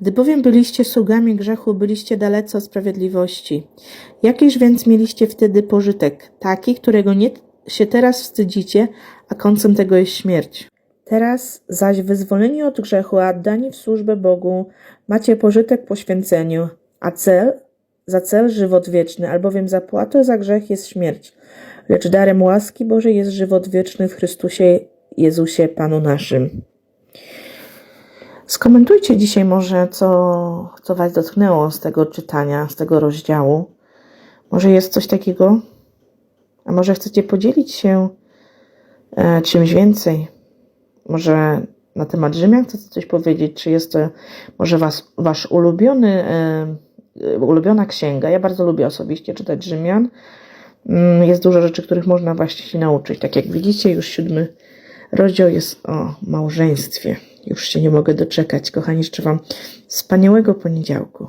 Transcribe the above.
Gdy bowiem byliście sługami grzechu, byliście dalece od sprawiedliwości. Jakiż więc mieliście wtedy pożytek? Taki, którego nie się teraz wstydzicie, a końcem tego jest śmierć. Teraz zaś wyzwoleni od grzechu, a oddani w służbę Bogu, macie pożytek poświęceniu, a cel za cel żywot wieczny, albowiem zapłatą za grzech jest śmierć, lecz darem łaski Bożej jest żywot wieczny w Chrystusie Jezusie Panu naszym. Skomentujcie dzisiaj może, co, co Was dotknęło z tego czytania, z tego rozdziału. Może jest coś takiego, a może chcecie podzielić się e, czymś więcej. Może na temat Rzymian chcecie coś powiedzieć, czy jest to może was, Wasz ulubiony, e, e, ulubiona księga. Ja bardzo lubię osobiście czytać Rzymian. Mm, Jest dużo rzeczy, których można właśnie się nauczyć. Tak jak widzicie, już siódmy rozdział jest o małżeństwie. Już się nie mogę doczekać. Kochani, życzę Wam wspaniałego poniedziałku.